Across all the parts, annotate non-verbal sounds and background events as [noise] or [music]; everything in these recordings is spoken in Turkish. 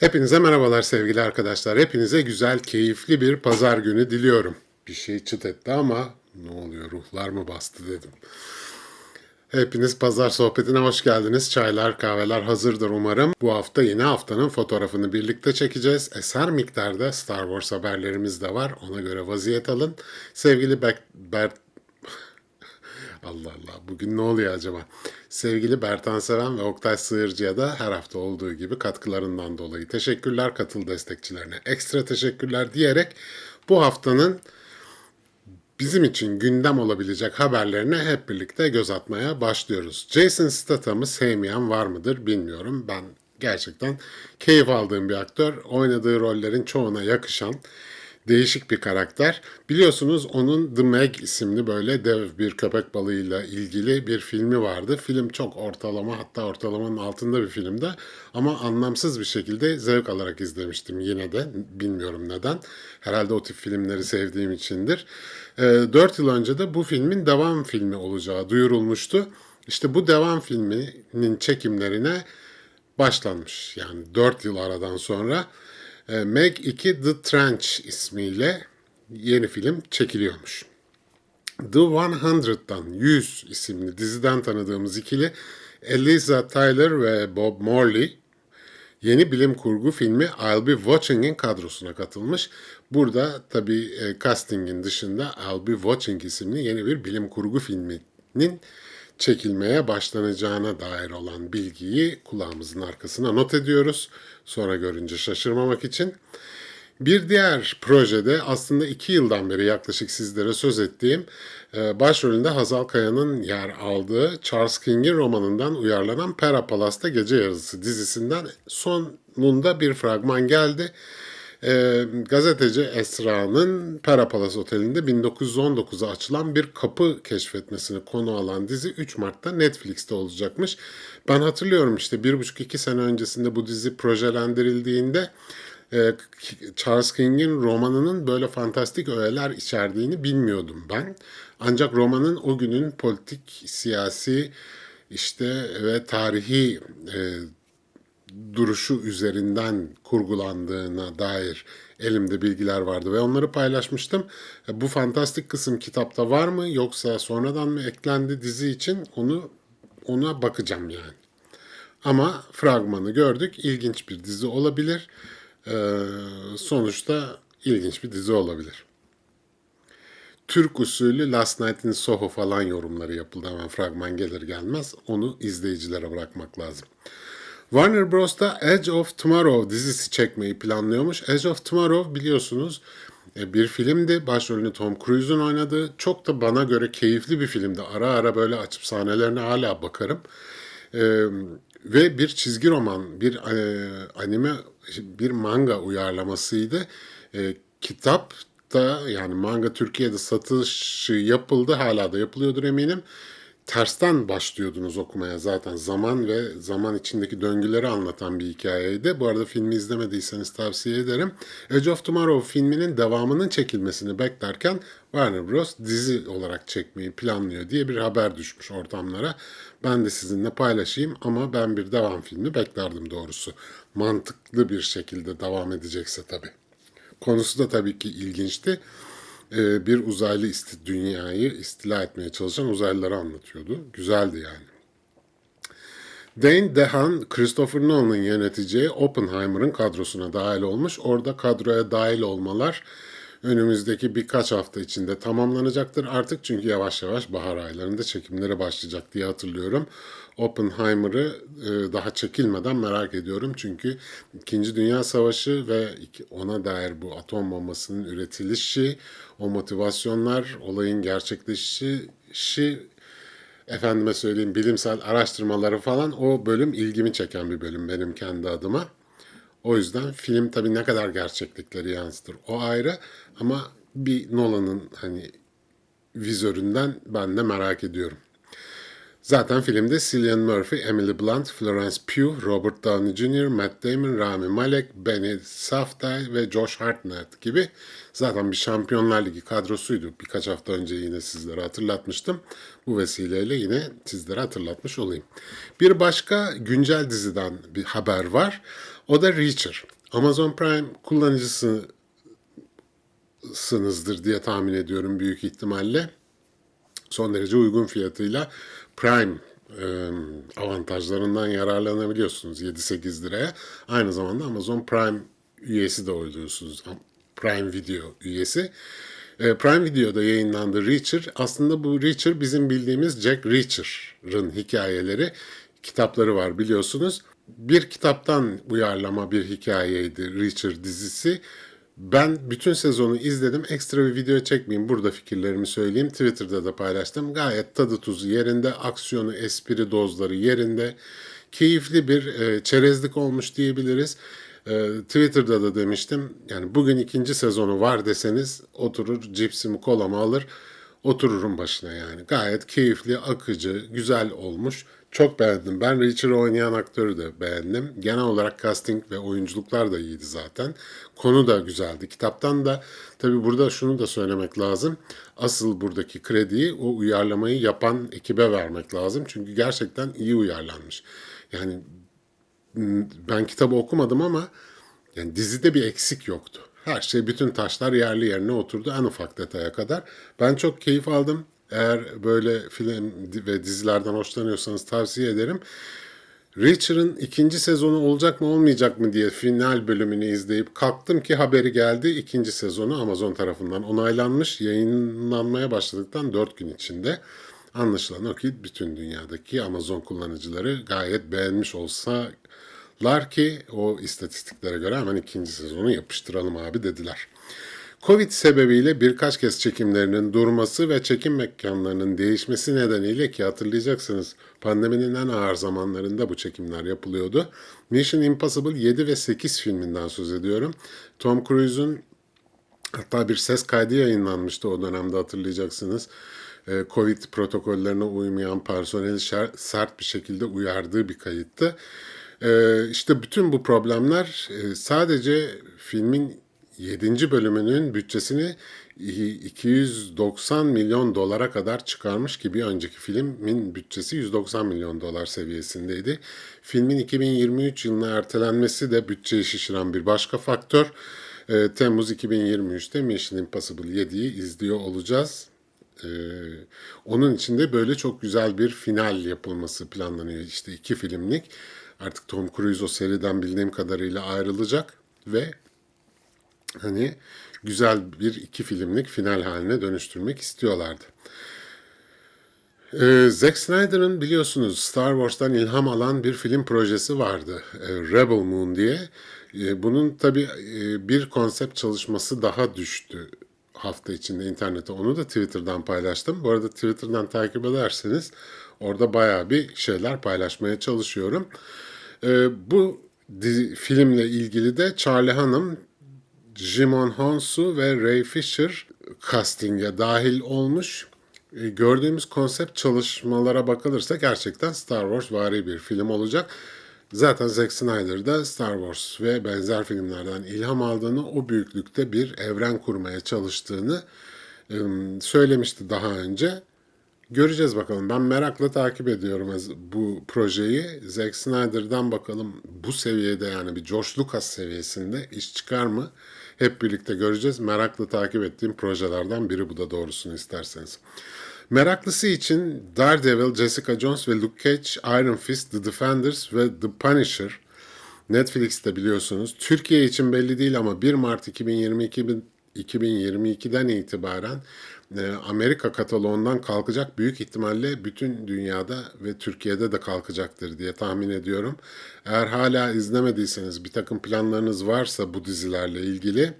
Hepinize merhabalar sevgili arkadaşlar. Hepinize güzel, keyifli bir pazar günü diliyorum. Bir şey çıt etti ama ne oluyor ruhlar mı bastı dedim. Hepiniz pazar sohbetine hoş geldiniz. Çaylar, kahveler hazırdır umarım. Bu hafta yine haftanın fotoğrafını birlikte çekeceğiz. Eser miktarda Star Wars haberlerimiz de var. Ona göre vaziyet alın. Sevgili Bek Bert Allah Allah bugün ne oluyor acaba? Sevgili Bertan Seven ve Oktay Sığırcı'ya da her hafta olduğu gibi katkılarından dolayı teşekkürler katıl destekçilerine. Ekstra teşekkürler diyerek bu haftanın bizim için gündem olabilecek haberlerine hep birlikte göz atmaya başlıyoruz. Jason Statham'ı sevmeyen var mıdır bilmiyorum. Ben gerçekten keyif aldığım bir aktör. Oynadığı rollerin çoğuna yakışan değişik bir karakter. Biliyorsunuz onun The Meg isimli böyle dev bir köpek balığıyla ilgili bir filmi vardı. Film çok ortalama hatta ortalamanın altında bir filmde ama anlamsız bir şekilde zevk alarak izlemiştim yine de. Bilmiyorum neden. Herhalde o tip filmleri sevdiğim içindir. Ee, 4 yıl önce de bu filmin devam filmi olacağı duyurulmuştu. İşte bu devam filminin çekimlerine başlanmış. Yani 4 yıl aradan sonra e, Meg 2 The Trench ismiyle yeni film çekiliyormuş. The 100'dan 100 isimli diziden tanıdığımız ikili Eliza Tyler ve Bob Morley yeni bilim kurgu filmi I'll Be Watching'in kadrosuna katılmış. Burada tabii e, castingin dışında I'll Be Watching isimli yeni bir bilim kurgu filminin çekilmeye başlanacağına dair olan bilgiyi kulağımızın arkasına not ediyoruz. Sonra görünce şaşırmamak için. Bir diğer projede aslında iki yıldan beri yaklaşık sizlere söz ettiğim e, başrolünde Hazal Kaya'nın yer aldığı Charles King'in romanından uyarlanan Pera Palas'ta Gece Yarısı dizisinden sonunda bir fragman geldi. E, gazeteci Esra'nın Pera Palas Oteli'nde 1919'a açılan bir kapı keşfetmesini konu alan dizi 3 Mart'ta Netflix'te olacakmış. Ben hatırlıyorum işte 1,5-2 sene öncesinde bu dizi projelendirildiğinde e, Charles King'in romanının böyle fantastik öğeler içerdiğini bilmiyordum ben. Ancak romanın o günün politik, siyasi işte ve tarihi e, duruşu üzerinden kurgulandığına dair elimde bilgiler vardı ve onları paylaşmıştım. E, Bu fantastik kısım kitapta var mı yoksa sonradan mı eklendi dizi için onu ona bakacağım yani. Ama fragmanı gördük. İlginç bir dizi olabilir. Ee, sonuçta ilginç bir dizi olabilir. Türk usulü Last Night in Soho falan yorumları yapıldı hemen fragman gelir gelmez. Onu izleyicilere bırakmak lazım. Warner Bros. da Edge of Tomorrow dizisi çekmeyi planlıyormuş. Edge of Tomorrow biliyorsunuz e, bir filmdi. Başrolünü Tom Cruise'un oynadığı. Çok da bana göre keyifli bir filmdi. Ara ara böyle açıp sahnelerine hala bakarım. Ee, ve bir çizgi roman, bir e, anime, bir manga uyarlamasıydı. E, kitap da yani manga Türkiye'de satışı yapıldı, hala da yapılıyordur eminim. Tersten başlıyordunuz okumaya zaten zaman ve zaman içindeki döngüleri anlatan bir hikayeydi. Bu arada filmi izlemediyseniz tavsiye ederim. Edge of Tomorrow filminin devamının çekilmesini beklerken Warner Bros. dizi olarak çekmeyi planlıyor diye bir haber düşmüş ortamlara. Ben de sizinle paylaşayım ama ben bir devam filmi beklerdim doğrusu. Mantıklı bir şekilde devam edecekse tabii. Konusu da tabii ki ilginçti. Ee, bir uzaylı isti dünyayı istila etmeye çalışan uzaylıları anlatıyordu. Güzeldi yani. Dane DeHaan, Christopher Nolan'ın yöneteceği Oppenheimer'ın kadrosuna dahil olmuş. Orada kadroya dahil olmalar önümüzdeki birkaç hafta içinde tamamlanacaktır artık çünkü yavaş yavaş bahar aylarında çekimlere başlayacak diye hatırlıyorum. Oppenheimer'ı e, daha çekilmeden merak ediyorum çünkü İkinci Dünya Savaşı ve ona dair bu atom bombasının üretilişi, o motivasyonlar, olayın gerçekleşişi efendime söyleyeyim bilimsel araştırmaları falan o bölüm ilgimi çeken bir bölüm benim kendi adıma. O yüzden film tabii ne kadar gerçeklikleri yansıtır o ayrı ama bir Nolan'ın hani vizöründen ben de merak ediyorum. Zaten filmde Cillian Murphy, Emily Blunt, Florence Pugh, Robert Downey Jr., Matt Damon, Rami Malek, Benny Safdie ve Josh Hartnett gibi zaten bir Şampiyonlar Ligi kadrosuydu. Birkaç hafta önce yine sizlere hatırlatmıştım. Bu vesileyle yine sizlere hatırlatmış olayım. Bir başka güncel diziden bir haber var. O da Reacher. Amazon Prime kullanıcısınızdır diye tahmin ediyorum büyük ihtimalle. Son derece uygun fiyatıyla Prime avantajlarından yararlanabiliyorsunuz 7-8 liraya. Aynı zamanda Amazon Prime üyesi de oluyorsunuz. Prime Video üyesi. Prime Video'da yayınlandı Reacher. Aslında bu Reacher bizim bildiğimiz Jack Reacher'ın hikayeleri, kitapları var biliyorsunuz. Bir kitaptan uyarlama bir hikayeydi Reacher dizisi. Ben bütün sezonu izledim. Ekstra bir video çekmeyeyim. Burada fikirlerimi söyleyeyim. Twitter'da da paylaştım. Gayet tadı tuzu yerinde. Aksiyonu, espri dozları yerinde. Keyifli bir e, çerezlik olmuş diyebiliriz. E, Twitter'da da demiştim. Yani bugün ikinci sezonu var deseniz oturur cipsimi kolamı alır. Otururum başına yani. Gayet keyifli, akıcı, güzel olmuş. Çok beğendim. Ben Reacher'ı oynayan aktörü de beğendim. Genel olarak casting ve oyunculuklar da iyiydi zaten. Konu da güzeldi. Kitaptan da tabii burada şunu da söylemek lazım. Asıl buradaki krediyi o uyarlamayı yapan ekibe vermek lazım. Çünkü gerçekten iyi uyarlanmış. Yani ben kitabı okumadım ama yani dizide bir eksik yoktu. Her şey, bütün taşlar yerli yerine oturdu en ufak detaya kadar. Ben çok keyif aldım. Eğer böyle film ve dizilerden hoşlanıyorsanız tavsiye ederim. Reacher'ın ikinci sezonu olacak mı olmayacak mı diye final bölümünü izleyip kalktım ki haberi geldi. İkinci sezonu Amazon tarafından onaylanmış. Yayınlanmaya başladıktan 4 gün içinde. Anlaşılan o ki bütün dünyadaki Amazon kullanıcıları gayet beğenmiş olsalar ki o istatistiklere göre hemen ikinci sezonu yapıştıralım abi dediler. Covid sebebiyle birkaç kez çekimlerinin durması ve çekim mekanlarının değişmesi nedeniyle ki hatırlayacaksınız pandeminin en ağır zamanlarında bu çekimler yapılıyordu. Mission Impossible 7 ve 8 filminden söz ediyorum. Tom Cruise'un hatta bir ses kaydı yayınlanmıştı o dönemde hatırlayacaksınız. Ee, Covid protokollerine uymayan personeli sert bir şekilde uyardığı bir kayıttı. Ee, işte bütün bu problemler e, sadece filmin 7. bölümünün bütçesini 290 milyon dolara kadar çıkarmış ki bir önceki filmin bütçesi 190 milyon dolar seviyesindeydi. Filmin 2023 yılına ertelenmesi de bütçeyi şişiren bir başka faktör. Ee, Temmuz 2023'te Mission Impossible 7'yi izliyor olacağız. Ee, onun için de böyle çok güzel bir final yapılması planlanıyor. İşte iki filmlik. Artık Tom Cruise o seriden bildiğim kadarıyla ayrılacak ve hani güzel bir iki filmlik final haline dönüştürmek istiyorlardı. Ee, Zack Snyder'ın biliyorsunuz Star Wars'tan ilham alan bir film projesi vardı. E, Rebel Moon diye. E, bunun tabi e, bir konsept çalışması daha düştü hafta içinde internete. Onu da Twitter'dan paylaştım. Bu arada Twitter'dan takip ederseniz orada baya bir şeyler paylaşmaya çalışıyorum. E, bu dizi, filmle ilgili de Charlie Hanım Jimon Honsu ve Ray Fisher casting'e dahil olmuş. E, gördüğümüz konsept çalışmalara bakılırsa gerçekten Star Wars vari bir film olacak. Zaten Zack Snyder da Star Wars ve benzer filmlerden ilham aldığını, o büyüklükte bir evren kurmaya çalıştığını söylemişti daha önce. Göreceğiz bakalım. Ben merakla takip ediyorum bu projeyi. Zack Snyder'dan bakalım bu seviyede yani bir George Lucas seviyesinde iş çıkar mı? Hep birlikte göreceğiz. Merakla takip ettiğim projelerden biri bu da doğrusunu isterseniz. Meraklısı için Daredevil, Jessica Jones ve Luke Cage, Iron Fist, The Defenders ve The Punisher Netflix'te biliyorsunuz. Türkiye için belli değil ama 1 Mart 2022 2022'den itibaren Amerika kataloğundan kalkacak büyük ihtimalle bütün dünyada ve Türkiye'de de kalkacaktır diye tahmin ediyorum. Eğer hala izlemediyseniz bir takım planlarınız varsa bu dizilerle ilgili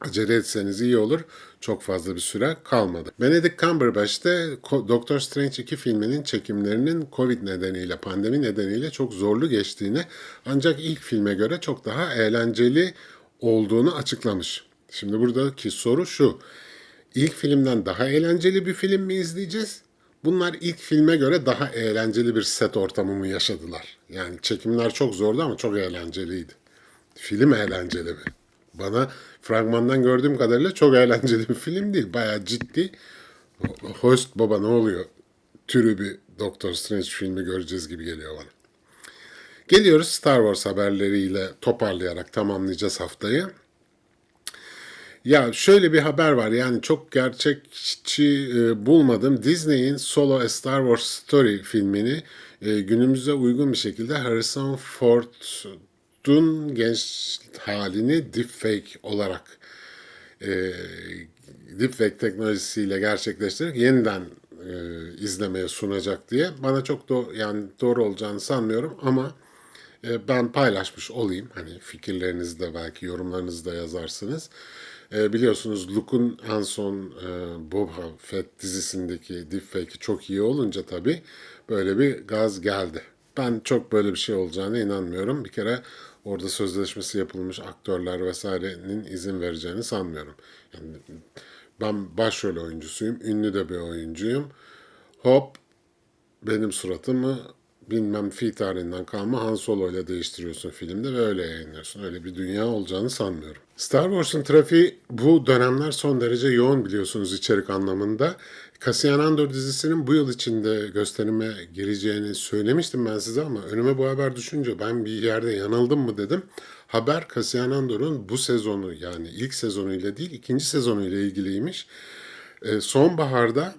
acele etseniz iyi olur. Çok fazla bir süre kalmadı. Benedict Cumberbatch de Doctor Strange 2 filminin çekimlerinin Covid nedeniyle, pandemi nedeniyle çok zorlu geçtiğini ancak ilk filme göre çok daha eğlenceli olduğunu açıklamış. Şimdi buradaki soru şu. İlk filmden daha eğlenceli bir film mi izleyeceğiz? Bunlar ilk filme göre daha eğlenceli bir set ortamı mı yaşadılar? Yani çekimler çok zordu ama çok eğlenceliydi. Film eğlenceli mi? Bana fragmandan gördüğüm kadarıyla çok eğlenceli bir film değil. Bayağı ciddi. Host baba ne oluyor? Türü bir Doctor Strange filmi göreceğiz gibi geliyor bana. Geliyoruz Star Wars haberleriyle toparlayarak tamamlayacağız haftayı. Ya şöyle bir haber var yani çok gerçekçi e, bulmadım. Disney'in Solo A Star Wars Story filmini e, günümüze uygun bir şekilde Harrison Ford'un genç halini deepfake olarak e, deepfake teknolojisiyle gerçekleştirerek yeniden e, izlemeye sunacak diye. Bana çok da yani doğru olacağını sanmıyorum ama e, ben paylaşmış olayım. Hani fikirlerinizi de belki yorumlarınızı da yazarsınız. E, biliyorsunuz Luke'un en son e, Boba Fett dizisindeki deepfake'i çok iyi olunca tabii böyle bir gaz geldi. Ben çok böyle bir şey olacağına inanmıyorum. Bir kere orada sözleşmesi yapılmış aktörler vesairenin izin vereceğini sanmıyorum. Yani ben başrol oyuncusuyum, ünlü de bir oyuncuyum. Hop benim suratımı bilmem fi tarihinden kalma Han Solo ile değiştiriyorsun filmde ve öyle yayınlıyorsun. Öyle bir dünya olacağını sanmıyorum. Star Wars'un trafiği bu dönemler son derece yoğun biliyorsunuz içerik anlamında. Cassian Andor dizisinin bu yıl içinde gösterime gireceğini söylemiştim ben size ama önüme bu haber düşünce ben bir yerde yanıldım mı dedim. Haber Cassian Andor'un bu sezonu yani ilk sezonuyla değil ikinci sezonuyla ilgiliymiş. Ee, sonbaharda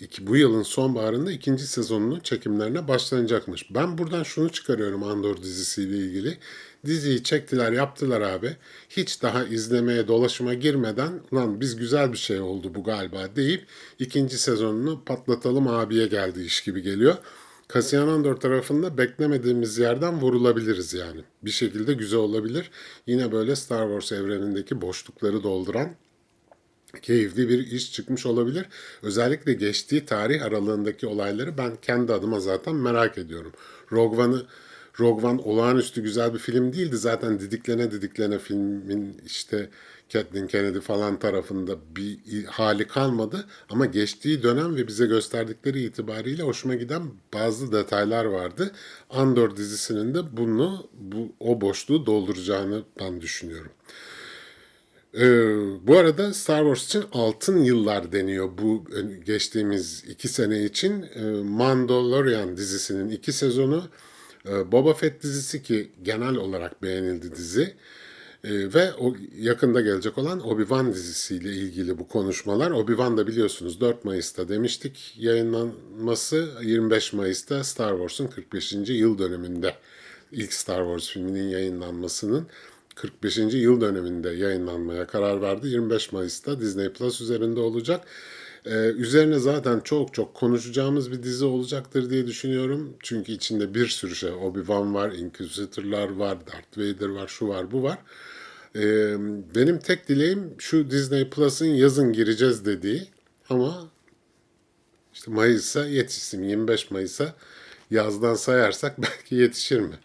iki, bu yılın sonbaharında ikinci sezonunun çekimlerine başlanacakmış. Ben buradan şunu çıkarıyorum Andor dizisiyle ilgili. Diziyi çektiler yaptılar abi. Hiç daha izlemeye dolaşıma girmeden ulan biz güzel bir şey oldu bu galiba deyip ikinci sezonunu patlatalım abiye geldi iş gibi geliyor. Cassian Andor tarafında beklemediğimiz yerden vurulabiliriz yani. Bir şekilde güzel olabilir. Yine böyle Star Wars evrenindeki boşlukları dolduran keyifli bir iş çıkmış olabilir. Özellikle geçtiği tarih aralığındaki olayları ben kendi adıma zaten merak ediyorum. Rogue One'ı Rogue One olağanüstü güzel bir film değildi. Zaten didiklene didiklene filmin işte Kathleen Kennedy falan tarafında bir hali kalmadı. Ama geçtiği dönem ve bize gösterdikleri itibariyle hoşuma giden bazı detaylar vardı. Andor dizisinin de bunu, bu, o boşluğu dolduracağını ben düşünüyorum. Ee, bu arada Star Wars için altın yıllar deniyor bu geçtiğimiz iki sene için. Ee, Mandalorian dizisinin iki sezonu, e, Boba Fett dizisi ki genel olarak beğenildi dizi. Ve o yakında gelecek olan Obi-Wan dizisiyle ilgili bu konuşmalar. Obi-Wan da biliyorsunuz 4 Mayıs'ta demiştik yayınlanması 25 Mayıs'ta Star Wars'un 45. yıl döneminde ilk Star Wars filminin yayınlanmasının 45. yıl döneminde yayınlanmaya karar verdi. 25 Mayıs'ta Disney Plus üzerinde olacak. Ee, üzerine zaten çok çok konuşacağımız bir dizi olacaktır diye düşünüyorum. Çünkü içinde bir sürü şey. Obi-Wan var, Inquisitor'lar var, Darth Vader var, şu var, bu var. Ee, benim tek dileğim şu Disney Plus'ın yazın gireceğiz dediği ama işte Mayıs'a yetişsin. 25 Mayıs'a yazdan sayarsak [laughs] belki yetişir mi?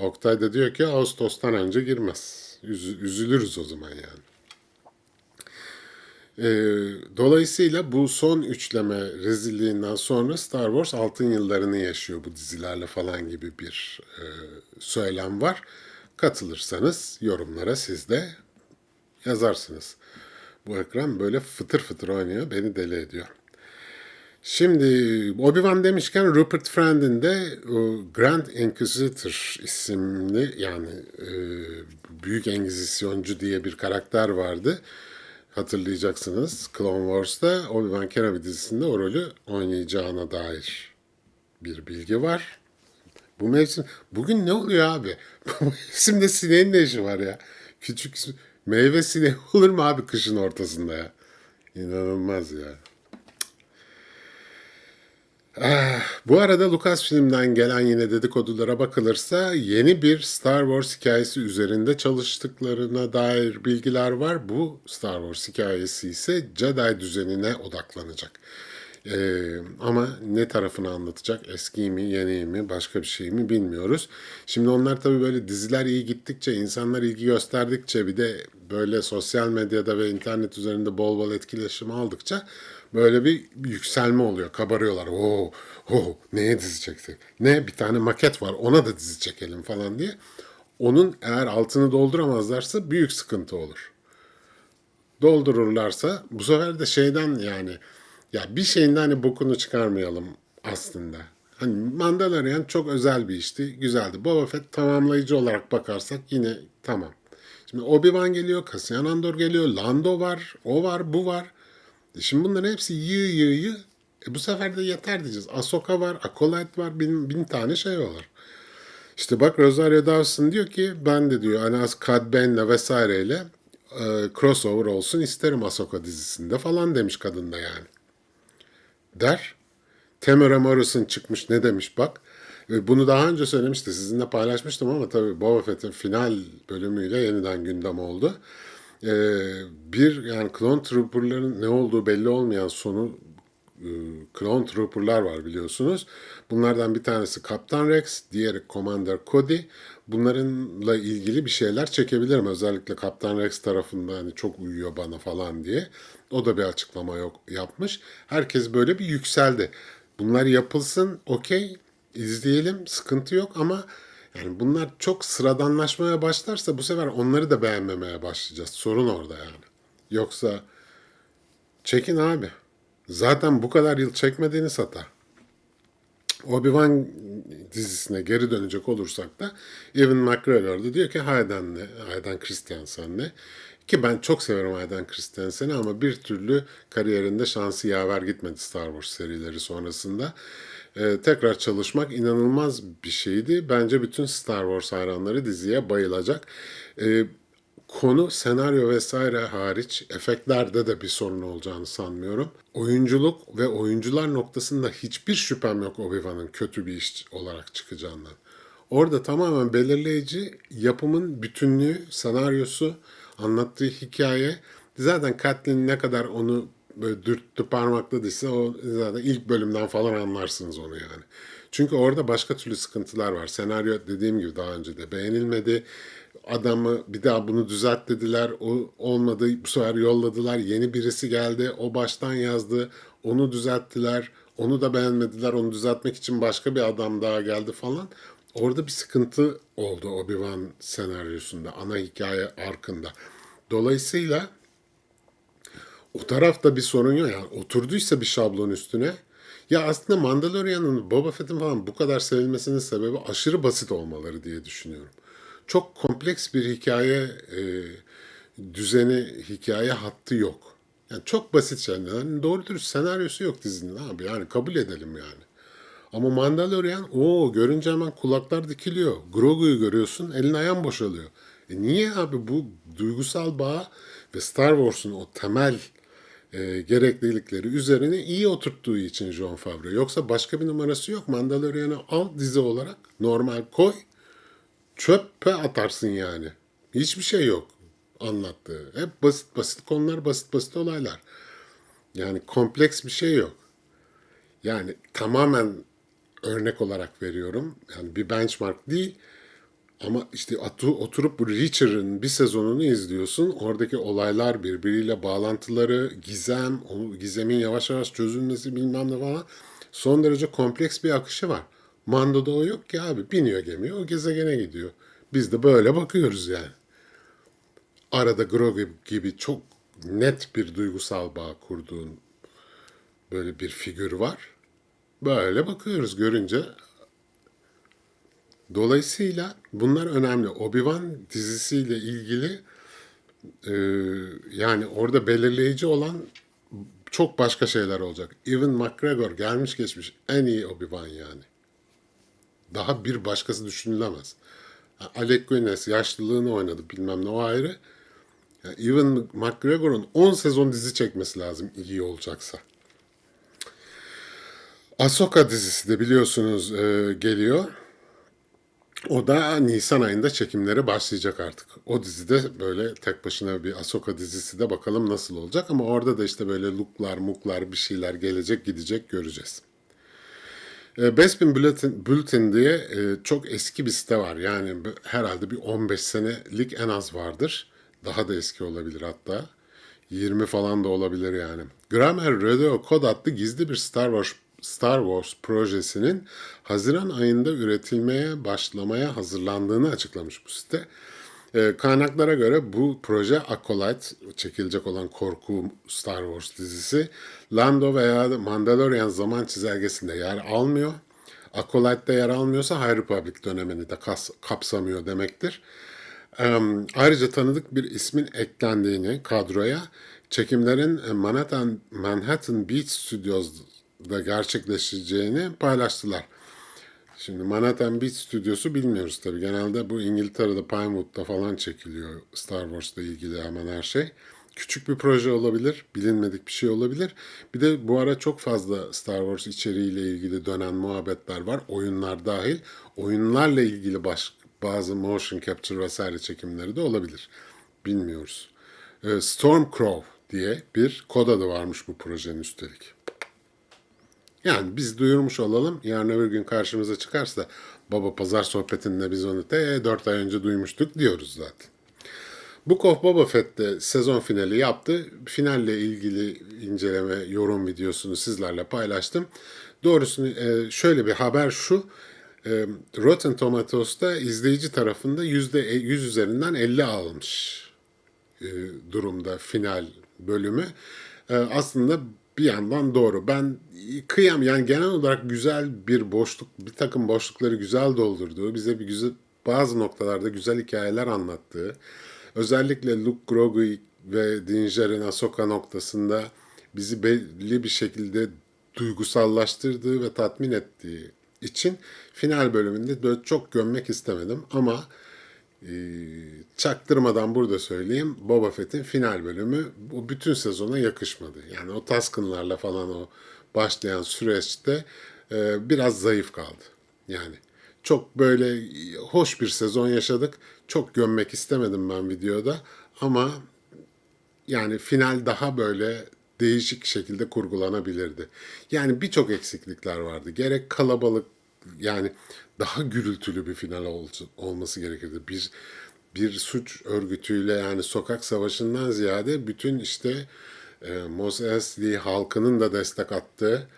Oktay da diyor ki Ağustos'tan önce girmez. Üz- üzülürüz o zaman yani. Ee, dolayısıyla bu son üçleme rezilliğinden sonra Star Wars altın yıllarını yaşıyor bu dizilerle falan gibi bir e, söylem var. Katılırsanız yorumlara siz de yazarsınız. Bu ekran böyle fıtır fıtır oynuyor, beni deli ediyor. Şimdi Obi-Wan demişken Rupert Friend'in de Grand Inquisitor isimli yani e, Büyük Engizisyoncu diye bir karakter vardı. Hatırlayacaksınız Clone Wars'ta Obi-Wan Kenobi dizisinde o rolü oynayacağına dair bir bilgi var. Bu mevsim bugün ne oluyor abi? [laughs] Bu mevsimde sineğin ne işi var ya? Küçük meyve sineği [laughs] olur mu abi kışın ortasında ya? İnanılmaz ya. Ah, bu arada Lucasfilm'den gelen yine dedikodulara bakılırsa yeni bir Star Wars hikayesi üzerinde çalıştıklarına dair bilgiler var. Bu Star Wars hikayesi ise Jedi düzenine odaklanacak. Ee, ama ne tarafını anlatacak? Eski mi, yeni mi, başka bir şey mi bilmiyoruz. Şimdi onlar tabii böyle diziler iyi gittikçe, insanlar ilgi gösterdikçe bir de böyle sosyal medyada ve internet üzerinde bol bol etkileşim aldıkça böyle bir yükselme oluyor. Kabarıyorlar. Oo, oo neye dizi çeksek? Ne bir tane maket var ona da dizi çekelim falan diye. Onun eğer altını dolduramazlarsa büyük sıkıntı olur. Doldururlarsa bu sefer de şeyden yani ya bir şeyin hani bokunu çıkarmayalım aslında. Hani Mandalorian çok özel bir işti, güzeldi. Boba Fett tamamlayıcı olarak bakarsak yine tamam. Şimdi Obi-Wan geliyor, Cassian Andor geliyor, Lando var, o var, bu var. Şimdi bunların hepsi yığ yığ yığ. E bu sefer de yeter diyeceğiz. Ahsoka var, Acolyte var, bin, bin tane şey var. İşte bak Rosario Dawson diyor ki ben de diyor hani az Cad Bane'le vesaireyle e, crossover olsun isterim Ahsoka dizisinde falan demiş kadın da yani. Der. Tamara Morrison çıkmış ne demiş bak. E, Bunu daha önce söylemişti sizinle paylaşmıştım ama tabii Boba Fett'in final bölümüyle yeniden gündem oldu. E, bir yani Clone Trooper'ların ne olduğu belli olmayan sonu e, Clone Trooper'lar var biliyorsunuz. Bunlardan bir tanesi Kaptan Rex, diğeri Commander Cody. Bunlarınla ilgili bir şeyler çekebilirim. Özellikle Kaptan Rex tarafından hani çok uyuyor bana falan diye. O da bir açıklama yok yapmış. Herkes böyle bir yükseldi. Bunlar yapılsın, okey, izleyelim, sıkıntı yok ama yani bunlar çok sıradanlaşmaya başlarsa bu sefer onları da beğenmemeye başlayacağız. Sorun orada yani. Yoksa çekin abi. Zaten bu kadar yıl çekmediğini satar. Obi-Wan dizisine geri dönecek olursak da Evan McGregor da diyor ki Hayden ne? Hayden Christensen ne? Ki ben çok severim Hayden Christensen'i ama bir türlü kariyerinde şansı yaver gitmedi Star Wars serileri sonrasında. Ee, tekrar çalışmak inanılmaz bir şeydi. Bence bütün Star Wars hayranları diziye bayılacak. Ee, konu senaryo vesaire hariç efektlerde de bir sorun olacağını sanmıyorum. Oyunculuk ve oyuncular noktasında hiçbir şüphem yok Obi-Wan'ın kötü bir iş olarak çıkacağından. Orada tamamen belirleyici yapımın bütünlüğü, senaryosu, anlattığı hikaye. Zaten Kathleen ne kadar onu böyle dürttü parmakladıysa o zaten ilk bölümden falan anlarsınız onu yani. Çünkü orada başka türlü sıkıntılar var. Senaryo dediğim gibi daha önce de beğenilmedi. Adamı bir daha bunu düzelt dediler. O olmadı. Bu sefer yolladılar. Yeni birisi geldi. O baştan yazdı. Onu düzelttiler. Onu da beğenmediler. Onu düzeltmek için başka bir adam daha geldi falan. Orada bir sıkıntı oldu Obi-Wan senaryosunda, ana hikaye arkında. Dolayısıyla o tarafta bir sorun yok. Yani oturduysa bir şablon üstüne. Ya aslında Mandalorian'ın, Boba Fett'in falan bu kadar sevilmesinin sebebi aşırı basit olmaları diye düşünüyorum. Çok kompleks bir hikaye e, düzeni, hikaye hattı yok. Yani çok basit şeyler. Yani doğru dürüst senaryosu yok dizinin abi. Yani kabul edelim yani. Ama Mandalorian o görünce hemen kulaklar dikiliyor. Grogu'yu görüyorsun elin ayağın boşalıyor. E niye abi bu duygusal bağ ve Star Wars'un o temel e, gereklilikleri üzerine iyi oturttuğu için Jon Favreau. Yoksa başka bir numarası yok. Mandalorian'ı al dizi olarak normal koy. Çöpe atarsın yani. Hiçbir şey yok anlattığı. Hep basit basit konular, basit basit olaylar. Yani kompleks bir şey yok. Yani tamamen örnek olarak veriyorum. Yani bir benchmark değil. Ama işte oturup bu Reacher'ın bir sezonunu izliyorsun. Oradaki olaylar birbiriyle bağlantıları, gizem, o gizemin yavaş yavaş çözülmesi bilmem ne falan. Son derece kompleks bir akışı var. Mando'da o yok ki abi. Biniyor gemiye o gezegene gidiyor. Biz de böyle bakıyoruz yani. Arada Grogu gibi çok net bir duygusal bağ kurduğun böyle bir figür var. Böyle bakıyoruz görünce. Dolayısıyla bunlar önemli. Obi-Wan dizisiyle ilgili e, yani orada belirleyici olan çok başka şeyler olacak. Ewan McGregor gelmiş geçmiş en iyi Obi-Wan yani. Daha bir başkası düşünülemez. Alec Guinness yaşlılığını oynadı bilmem ne o ayrı. Yani Ewan McGregor'un 10 sezon dizi çekmesi lazım iyi olacaksa. Ahsoka dizisi de biliyorsunuz e, geliyor. O da Nisan ayında çekimleri başlayacak artık. O dizide böyle tek başına bir Ahsoka dizisi de bakalım nasıl olacak. Ama orada da işte böyle looklar, muklar bir şeyler gelecek gidecek göreceğiz. E, Bespin Bulletin, Bulletin diye e, çok eski bir site var. Yani herhalde bir 15 senelik en az vardır. Daha da eski olabilir hatta. 20 falan da olabilir yani. Grammar Radio Code adlı gizli bir Star Wars Star Wars projesinin Haziran ayında üretilmeye başlamaya hazırlandığını açıklamış bu site. E, kaynaklara göre bu proje Acolyte çekilecek olan korku Star Wars dizisi Lando veya Mandalorian zaman çizelgesinde yer almıyor. Acolyte'da yer almıyorsa High Republic dönemini de kas- kapsamıyor demektir. Em, ayrıca tanıdık bir ismin eklendiğini kadroya çekimlerin e, Manhattan, Manhattan Beach Studios'da gerçekleşeceğini paylaştılar. Şimdi Manhattan Beach Stüdyosu bilmiyoruz tabii. Genelde bu İngiltere'de Pinewood'da falan çekiliyor Star Wars'la ilgili hemen her şey. Küçük bir proje olabilir, bilinmedik bir şey olabilir. Bir de bu ara çok fazla Star Wars içeriğiyle ilgili dönen muhabbetler var. Oyunlar dahil. Oyunlarla ilgili baş, bazı motion capture vesaire çekimleri de olabilir. Bilmiyoruz. Ee, Stormcrow diye bir kod adı varmış bu projenin üstelik. Yani biz duyurmuş olalım. Yarın öbür gün karşımıza çıkarsa baba pazar sohbetinde biz onu te 4 ay önce duymuştuk diyoruz zaten. Book of Boba Fett de sezon finali yaptı. Finalle ilgili inceleme, yorum videosunu sizlerle paylaştım. Doğrusunu e, şöyle bir haber şu. E, Rotten Tomatoes'ta izleyici tarafında %100 üzerinden 50 almış e, durumda final bölümü. E, aslında bir yandan doğru. Ben kıyam yani genel olarak güzel bir boşluk, bir takım boşlukları güzel doldurduğu, bize bir güzel bazı noktalarda güzel hikayeler anlattığı, özellikle Luke Grogu ve Din Djarin Ahsoka noktasında bizi belli bir şekilde duygusallaştırdığı ve tatmin ettiği için final bölümünde böyle çok gömmek istemedim ama e, çaktırmadan burada söyleyeyim Boba Fett'in final bölümü bu bütün sezona yakışmadı. Yani o taskınlarla falan o başlayan süreçte e, biraz zayıf kaldı. Yani çok böyle hoş bir sezon yaşadık. Çok gömmek istemedim ben videoda ama yani final daha böyle değişik şekilde kurgulanabilirdi. Yani birçok eksiklikler vardı. Gerek kalabalık yani daha gürültülü bir final ol- olması gerekirdi. Bir bir suç örgütüyle yani sokak savaşından ziyade bütün işte e, Mos Eisley halkının da destek attığı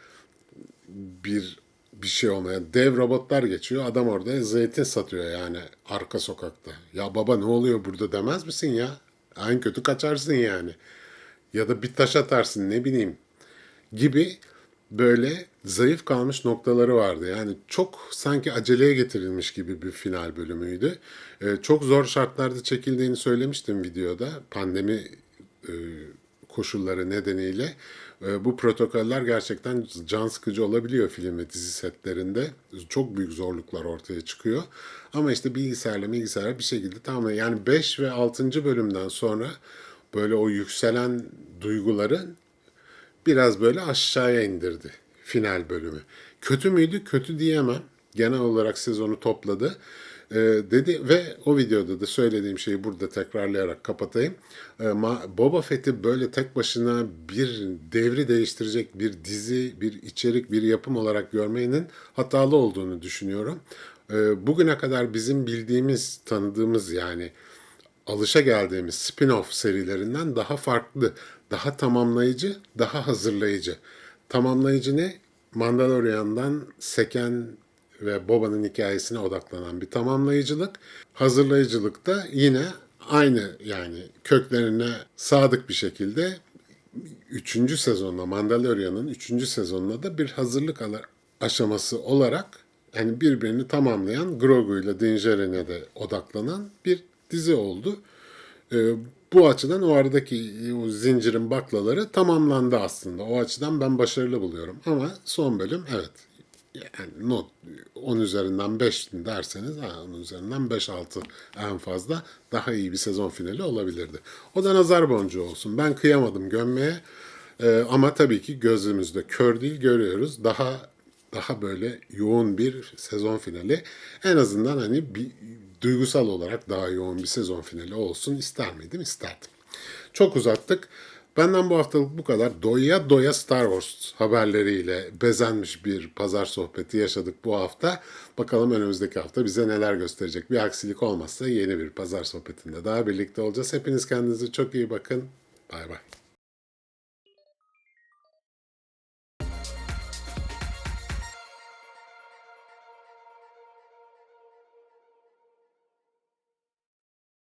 bir bir şey olmaya dev robotlar geçiyor. Adam orada zeytin satıyor yani arka sokakta. Ya baba ne oluyor burada demez misin ya? En kötü kaçarsın yani. Ya da bir taş atarsın ne bileyim gibi böyle zayıf kalmış noktaları vardı. Yani çok sanki aceleye getirilmiş gibi bir final bölümüydü. Ee, çok zor şartlarda çekildiğini söylemiştim videoda. Pandemi e, koşulları nedeniyle e, bu protokoller gerçekten can sıkıcı olabiliyor film ve dizi setlerinde. Çok büyük zorluklar ortaya çıkıyor. Ama işte bilgisayarla bilgisayarla bir şekilde tamam yani 5 ve 6. bölümden sonra böyle o yükselen duyguları biraz böyle aşağıya indirdi final bölümü. Kötü müydü? Kötü diyemem. Genel olarak sezonu topladı. Ee, dedi ve o videoda da söylediğim şeyi burada tekrarlayarak kapatayım. Ma- Boba Fett'i böyle tek başına bir devri değiştirecek bir dizi, bir içerik, bir yapım olarak görmenin hatalı olduğunu düşünüyorum. Ee, bugüne kadar bizim bildiğimiz, tanıdığımız yani alışa geldiğimiz spin-off serilerinden daha farklı, daha tamamlayıcı, daha hazırlayıcı. Tamamlayıcı ne? Mandalorian'dan seken ve Boba'nın hikayesine odaklanan bir tamamlayıcılık. Hazırlayıcılık da yine aynı yani köklerine sadık bir şekilde 3. sezonla Mandalorian'ın 3. sezonuna da bir hazırlık aşaması olarak yani birbirini tamamlayan Grogu ile Din Djarin'e de odaklanan bir dizi oldu. Ee, bu açıdan o aradaki o zincirin baklaları tamamlandı aslında. O açıdan ben başarılı buluyorum. Ama son bölüm evet yani not 10 üzerinden 5 derseniz ha, 10 üzerinden 5-6 en fazla daha iyi bir sezon finali olabilirdi. O da nazar boncuğu olsun. Ben kıyamadım gömmeye. Ee, ama tabii ki gözümüzde kör değil görüyoruz. Daha daha böyle yoğun bir sezon finali. En azından hani bir duygusal olarak daha yoğun bir sezon finali olsun ister miydim? İsterdim. Çok uzattık. Benden bu haftalık bu kadar. Doya doya Star Wars haberleriyle bezenmiş bir pazar sohbeti yaşadık bu hafta. Bakalım önümüzdeki hafta bize neler gösterecek. Bir aksilik olmazsa yeni bir pazar sohbetinde daha birlikte olacağız. Hepiniz kendinize çok iyi bakın. Bay bay.